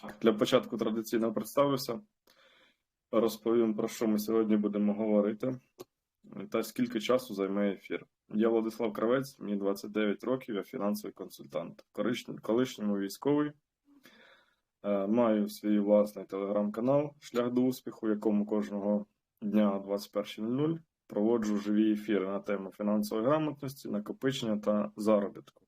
Так, для початку традиційно представлюся. Розповім, про що ми сьогодні будемо говорити та скільки часу займе ефір. Я Владислав Кравець, мені 29 років, я фінансовий консультант, колишньому військовий. Е, Маю свій власний телеграм-канал Шлях до успіху, в якому кожного дня о 21.00 проводжу живі ефіри на тему фінансової грамотності, накопичення та заробітку.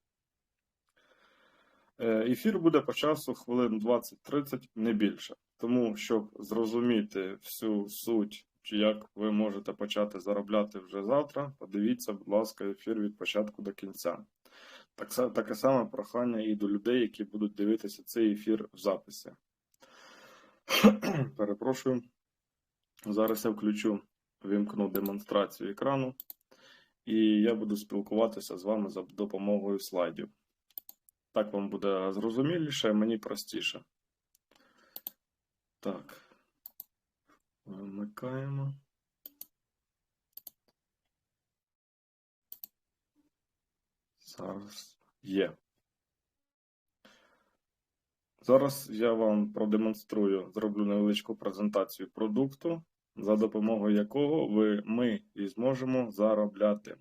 Е, Ефір буде по часу хвилин 20-30, не більше. Тому, щоб зрозуміти всю суть, чи як ви можете почати заробляти вже завтра, подивіться, будь ласка, ефір від початку до кінця. Так, таке саме прохання і до людей, які будуть дивитися цей ефір в записі. Перепрошую. Зараз я включу, вимкну демонстрацію екрану, і я буду спілкуватися з вами за допомогою слайдів. Так вам буде зрозуміліше, мені простіше. Так. Вимикаємо. Зараз є. Зараз я вам продемонструю, зроблю невеличку презентацію продукту, за допомогою якого ви, ми і зможемо заробляти.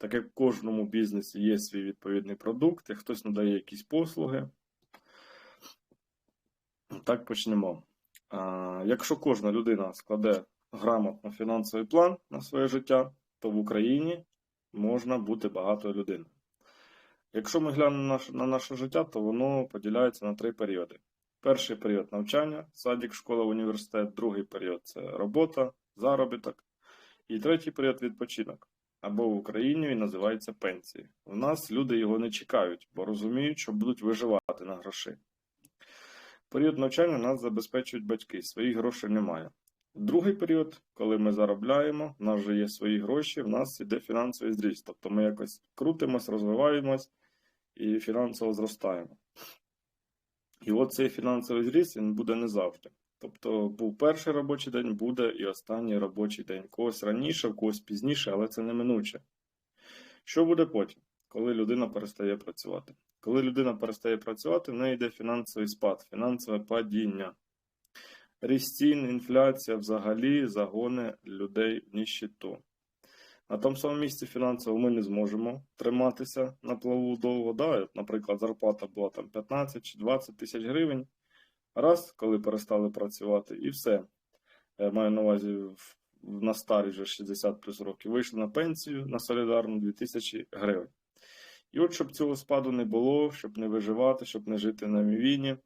Так як в кожному бізнесі є свій відповідний продукт, і хтось надає якісь послуги. Так почнемо. Якщо кожна людина складе грамотно фінансовий план на своє життя, то в Україні можна бути багатою людиною. Якщо ми глянемо на наше життя, то воно поділяється на три періоди. Перший період навчання, садик, школа, університет, другий період це робота, заробіток. І третій період відпочинок. Або в Україні він називається пенсії. У нас люди його не чекають, бо розуміють, що будуть виживати на гроші. Період навчання нас забезпечують батьки, своїх грошей немає. Другий період, коли ми заробляємо, в нас вже є свої гроші, в нас іде фінансовий зріст. Тобто ми якось крутимось, розвиваємось і фінансово зростаємо. І от цей фінансовий зріст він буде не завжди. Тобто був перший робочий день, буде і останній робочий день. Когось раніше, в когось пізніше, але це неминуче. Що буде потім, коли людина перестає працювати? Коли людина перестає працювати, в неї йде фінансовий спад, фінансове падіння. Ріст цін, інфляція взагалі загони людей в ніщиту. На тому самому місці фінансово ми не зможемо триматися на плаву довго. Да? Наприклад, зарплата була там 15 чи 20 тисяч гривень. Раз, коли перестали працювати, і все. Я маю на увазі на старі вже 60 плюс років. Вийшли на пенсію на солідарну 2000 гривень. І от щоб цього спаду не було, щоб не виживати, щоб не жити на мівіні,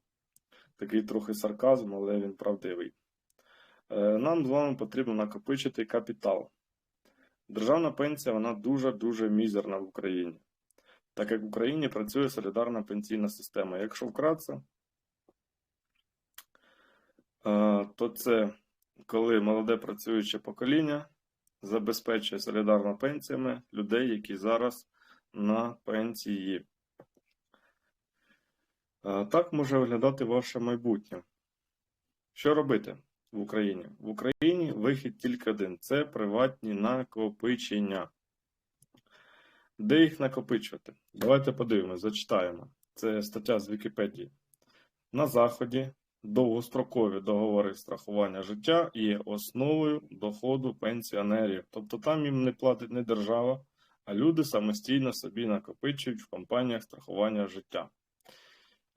такий трохи сарказм, але він правдивий. Е, Нам з вами потрібно накопичити капітал. Державна пенсія вона дуже-дуже мізерна в Україні. Так як в Україні працює солідарна пенсійна система. Якщо вкратце, е, то це коли молоде працююче покоління забезпечує солідарно пенсіями людей, які зараз на пенсії. Так може виглядати ваше майбутнє. Що робити в Україні? В Україні вихід тільки один це приватні накопичення. Де їх накопичувати? Давайте подивимося, зачитаємо. Це стаття з Вікіпедії. На Заході довгострокові договори страхування життя є основою доходу пенсіонерів. Тобто там їм не платить не держава, а люди самостійно собі накопичують в компаніях страхування життя.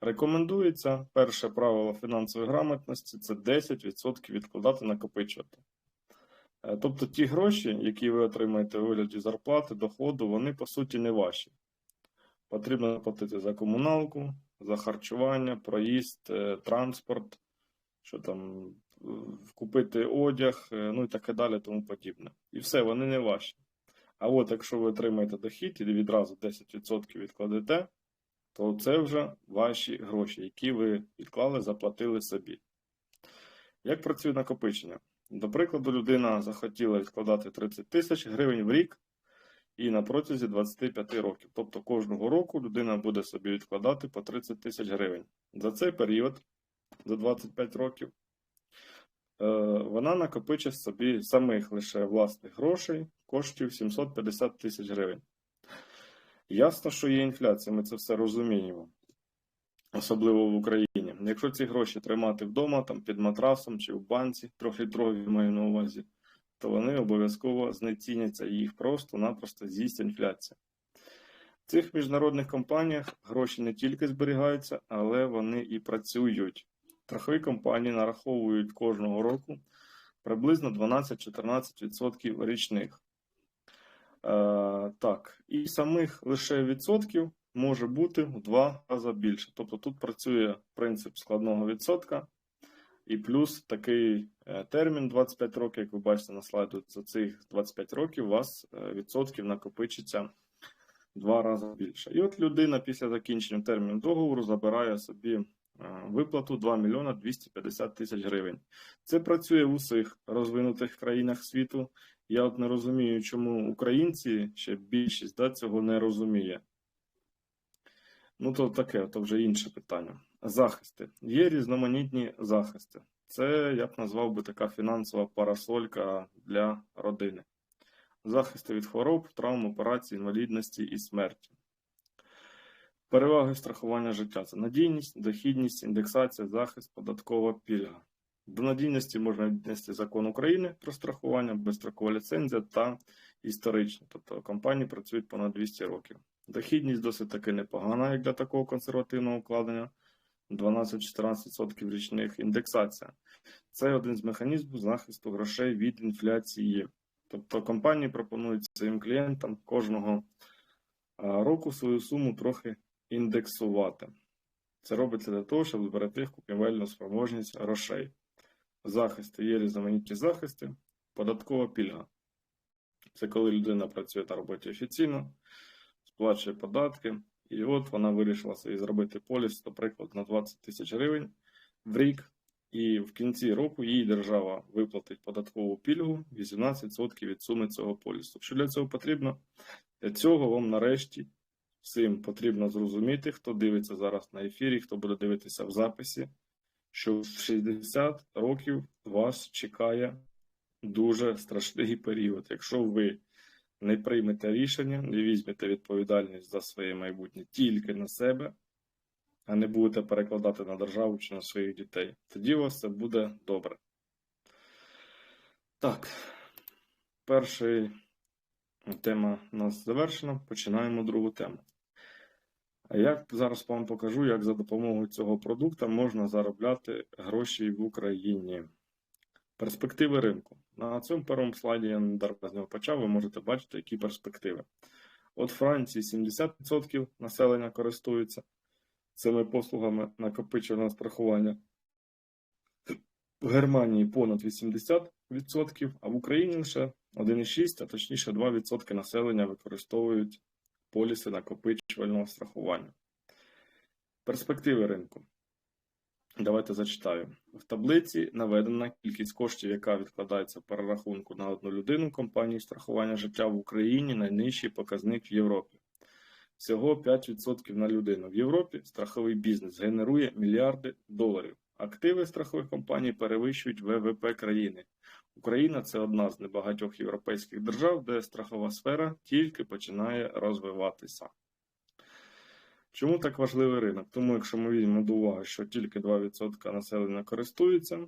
Рекомендується перше правило фінансової грамотності це 10% відкладати накопичувати. Е, Тобто ті гроші, які ви отримаєте у вигляді зарплати, доходу, вони по суті не ваші. Потрібно платити за комуналку, за харчування, проїзд, е, транспорт, що там, е, купити одяг, е, ну і таке далі, тому подібне. І все, вони не ваші. А от якщо ви отримаєте дохід і відразу 10% відкладете, то це вже ваші гроші, які ви відклали, заплатили собі. Як працює накопичення? До прикладу, людина захотіла відкладати 30 тисяч гривень в рік і на протязі 25 років. Тобто кожного року людина буде собі відкладати по 30 тисяч гривень. За цей період, за 25 років, е, вона накопичить собі самих лише власних грошей коштів 750 тисяч гривень. Ясно, що є інфляція, ми це все розуміємо. особливо в Україні. Якщо ці гроші тримати вдома, там під матрасом чи в банці, трьохлітрові маю на увазі, то вони обов'язково знеціняться і їх просто-напросто з'їсть інфляція. В цих міжнародних компаніях гроші не тільки зберігаються, але вони і працюють. Страхові компанії нараховують кожного року приблизно 12-14% річних. Е, так, і самих лише відсотків може бути в два рази більше. Тобто тут працює принцип складного відсотка, і плюс такий е, термін 25 років, як ви бачите на слайду, за цих 25 років у вас е, відсотків накопичиться два рази більше. І от людина після закінчення терміну договору забирає собі е, виплату 2 мільйона 250 тисяч гривень. Це працює в усіх розвинутих країнах світу. Я от не розумію, чому українці ще більшість да, цього не розуміє. Ну, то таке, то вже інше питання. Захисти. Є різноманітні захисти. Це, я б назвав би така фінансова парасолька для родини. Захисти від хвороб, травм, операцій, інвалідності і смерті. Переваги страхування життя це надійність, дохідність, індексація, захист, податкова пільга. До надійності можна віднести закон України про страхування, безстрокова ліцензія та історичні. Тобто компанії працюють понад 200 років. Дохідність досить таки непогана, як для такого консервативного вкладення. 12-14% річних індексація. Це один з механізмів захисту грошей від інфляції. Тобто компанії пропонують своїм клієнтам кожного року свою суму трохи індексувати. Це робиться для того, щоб зберегти купівельну спроможність грошей. Захисти є різноманітні захисти, податкова пільга. Це коли людина працює на роботі офіційно, сплачує податки, і от вона вирішила собі зробити поліс, наприклад, на 20 тисяч гривень в рік. І в кінці року їй держава виплатить податкову пільгу 18% від суми цього полісу. Що для цього потрібно? Для цього вам нарешті всім потрібно зрозуміти, хто дивиться зараз на ефірі, хто буде дивитися в записі, що в 60 років вас чекає дуже страшний період. Якщо ви не приймете рішення, не візьмете відповідальність за своє майбутнє тільки на себе, а не будете перекладати на державу чи на своїх дітей, тоді у вас все буде добре. Так, перша тема у нас завершена. Починаємо другу тему. А як зараз вам покажу, як за допомогою цього продукту можна заробляти гроші в Україні. Перспективи ринку. На цьому першому слайді я недарма з нього почав, ви можете бачити, які перспективи. От Франції 70% населення користуються цими послугами накопичувального страхування. В Германії понад 80%, а в Україні лише 1,6%, а точніше 2% населення використовують поліси накопичувального страхування. Перспективи ринку. Давайте зачитаю. В таблиці наведена кількість коштів, яка відкладається перерахунку на одну людину компанії страхування життя в Україні найнижчий показник в Європі. Всього 5% на людину. В Європі страховий бізнес генерує мільярди доларів. Активи страхових компаній перевищують ВВП країни. Україна це одна з небагатьох європейських держав, де страхова сфера тільки починає розвиватися. Чому так важливий ринок? Тому, якщо ми візьмемо до уваги, що тільки 2% населення користуються,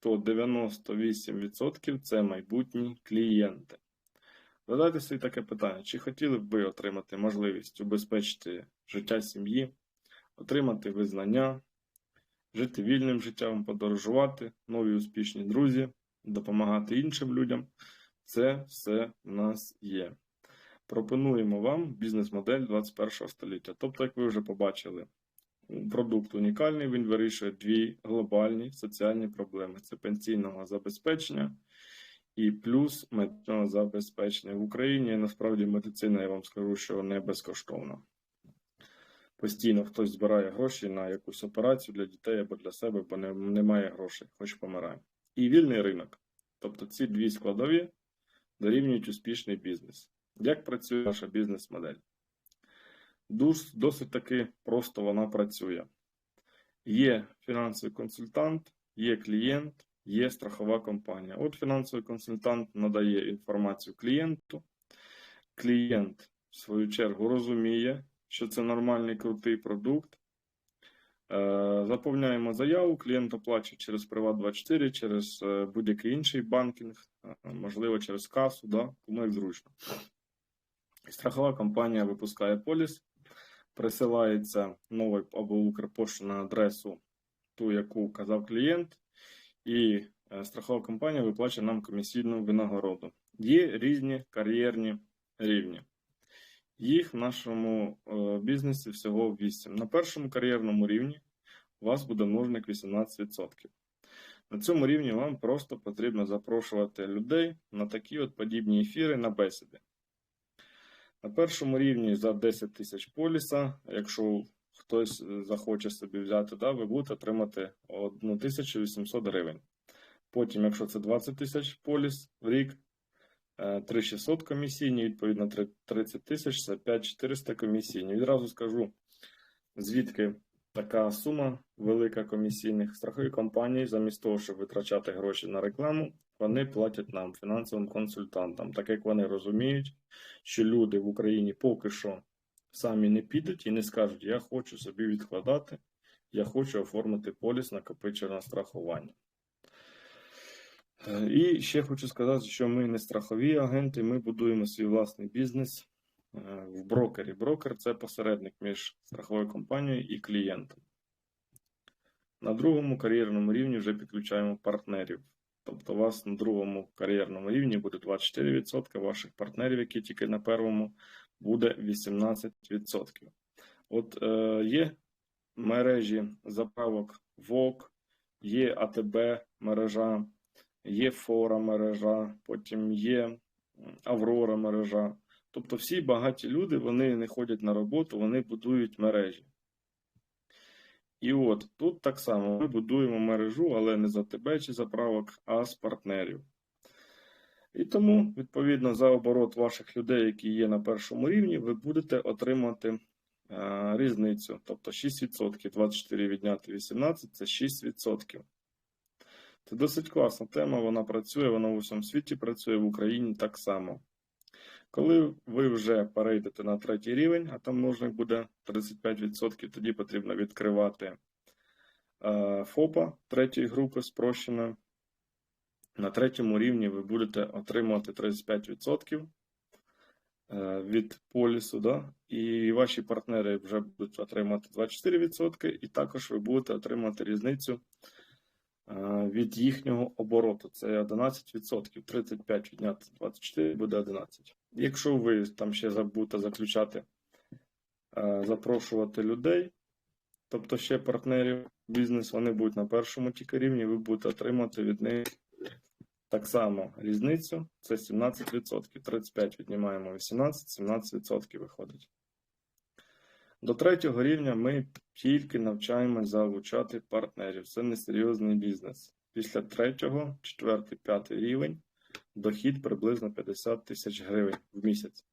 то 98% це майбутні клієнти. Задайте собі таке питання: чи хотіли б ви отримати можливість убезпечити життя сім'ї, отримати визнання, жити вільним життям, подорожувати, нові успішні друзі, допомагати іншим людям? Це все в нас є пропонуємо вам бізнес-модель 21 століття. Тобто, як ви вже побачили, продукт унікальний, він вирішує дві глобальні соціальні проблеми: це пенсійного забезпечення і плюс медичного забезпечення в Україні. Насправді, медицина, я вам скажу, що не безкоштовна. Постійно хтось збирає гроші на якусь операцію для дітей або для себе, бо не, немає грошей, хоч помирає. І вільний ринок. Тобто ці дві складові дорівнюють успішний бізнес. Як працює наша бізнес-модель? Досить таки просто вона працює. Є фінансовий консультант, є клієнт, є страхова компанія. От фінансовий консультант надає інформацію клієнту. Клієнт, в свою чергу, розуміє, що це нормальний крутий продукт. Е, Заповняємо заяву, клієнт оплачує через Приват24, через е, будь-який інший банкінг, е, можливо, через касу, да, кому як зручно. Страхова компанія випускає поліс, присилається новий або Укрпошту на адресу, ту, яку казав клієнт, і е, страхова компанія виплачує нам комісійну винагороду. Є різні кар'єрні рівні. Їх в нашому е, бізнесі всього 8. На першому кар'єрному рівні у вас буде множник 18%. На цьому рівні вам просто потрібно запрошувати людей на такі от подібні ефіри на бесіди. На першому рівні за 10 тисяч поліса, якщо хтось е, захоче собі взяти, да, ви будете отримати 1800 гривень. Потім, якщо це 20 тисяч поліс в рік, е, 3600 комісійні, відповідно 30 тисяч це 5400 комісійні. Відразу скажу, звідки така сума велика комісійних страхові компанії, замість того, щоб витрачати гроші на рекламу, вони платять нам, фінансовим консультантам, так як вони розуміють, що люди в Україні поки що самі не підуть і не скажуть, я хочу собі відкладати, я хочу оформити поліс накопиченого страхування. І ще хочу сказати, що ми не страхові агенти, ми будуємо свій власний бізнес е, в брокері. Брокер це посередник між страховою компанією і клієнтом. На другому кар'єрному рівні вже підключаємо партнерів. Тобто, у вас на другому кар'єрному рівні буде 24%, ваших партнерів, які тільки на первому, буде 18%. От е, є мережі заправок ВОК, є АТБ мережа, є Фора мережа, потім є Аврора мережа. Тобто всі багаті люди вони не ходять на роботу, вони будують мережі. І от тут так само ми будуємо мережу, але не за тебе чи заправок, а з партнерів. І тому, відповідно, за оборот ваших людей, які є на першому рівні, ви будете отримати е, різницю. Тобто 6%, 24 відняти 18 це 6%. Це досить класна тема, вона працює, вона в усьому світі працює, в Україні так само. Коли ви вже перейдете на третій рівень, а там множник буде 35%, тоді потрібно відкривати е, ФОПа третьої групи спрощено. На третьому рівні ви будете отримувати 35% е, від полісу, да? і ваші партнери вже будуть отримати 24%, і також ви будете отримати різницю е, від їхнього обороту. Це 11%, 35 відняти 24 буде 11. Якщо ви там ще забудете заключати, е, запрошувати людей, тобто ще партнерів бізнес, вони будуть на першому тільки рівні, ви будете отримати від них так само різницю. Це 17%. 35 віднімаємо 18, 17% виходить. До третього рівня ми тільки навчаємось залучати партнерів. Це несерйозний бізнес. Після третього, четвертий, п'ятий рівень дохід приблизно 50 тисяч гривень в місяць.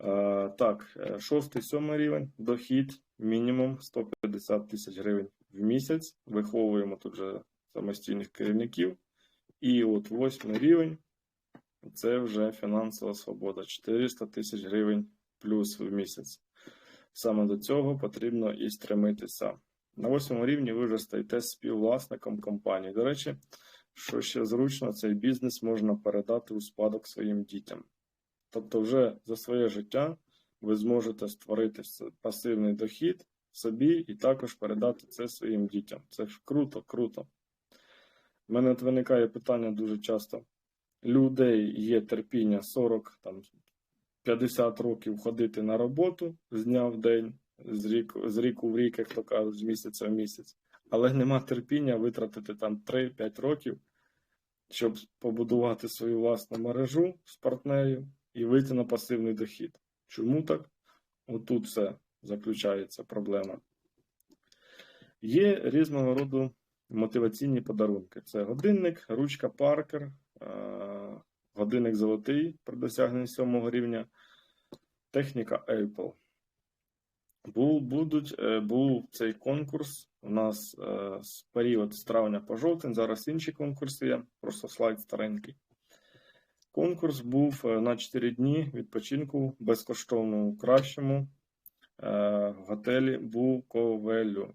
Е, Так, шостий, сьомий рівень дохід мінімум 150 тисяч гривень в місяць. Виховуємо тут вже самостійних керівників. І от восьмий рівень це вже фінансова свобода 400 тисяч гривень плюс в місяць. Саме до цього потрібно і стремитися. На восьмому рівні ви вже стаєте співвласником компанії. До речі, що ще зручно, цей бізнес можна передати у спадок своїм дітям. Тобто, вже за своє життя ви зможете створити пасивний дохід собі і також передати це своїм дітям. Це ж круто, круто. У мене виникає питання дуже часто. Людей є терпіння 40, там, 50 років ходити на роботу з дня в день, з ріку, з ріку в рік, як то кажуть, з місяця в місяць. Але нема терпіння витратити там 3-5 років, щоб побудувати свою власну мережу з партнерів і вийти на пасивний дохід. Чому так? Отут все заключається проблема. Є різного роду мотиваційні подарунки. Це годинник, ручка Паркер, годинник золотий при досягненні сьомого рівня, техніка Apple. Був будуть, був цей конкурс у нас з період з травня по жовтень. Зараз інші конкурси є, просто слайд старенький. Конкурс був на 4 дні відпочинку безкоштовно у кращому в готелі Буковелю.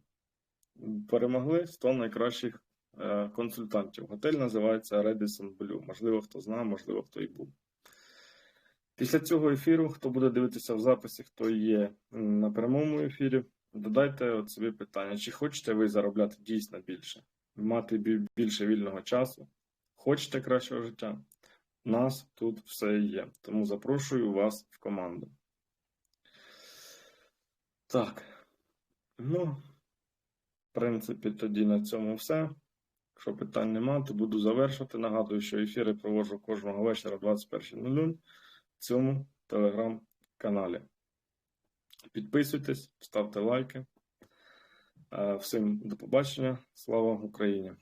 Перемогли 100 найкращих е, консультантів. Готель називається Radisson Blue. Можливо, хто знає, можливо, хто і був. Після цього ефіру, хто буде дивитися в записі, хто є на прямому ефірі, додайте от собі питання, чи хочете ви заробляти дійсно більше, мати більше вільного часу, хочете кращого життя? У нас тут все є. Тому запрошую вас в команду. Так. Ну, в принципі, тоді на цьому все. Якщо питань нема, то буду завершувати. Нагадую, що ефіри проводжу кожного вечора 21.00 в цьому телеграм-каналі. Підписуйтесь, ставте лайки. Е, Всім до побачення. Слава Україні!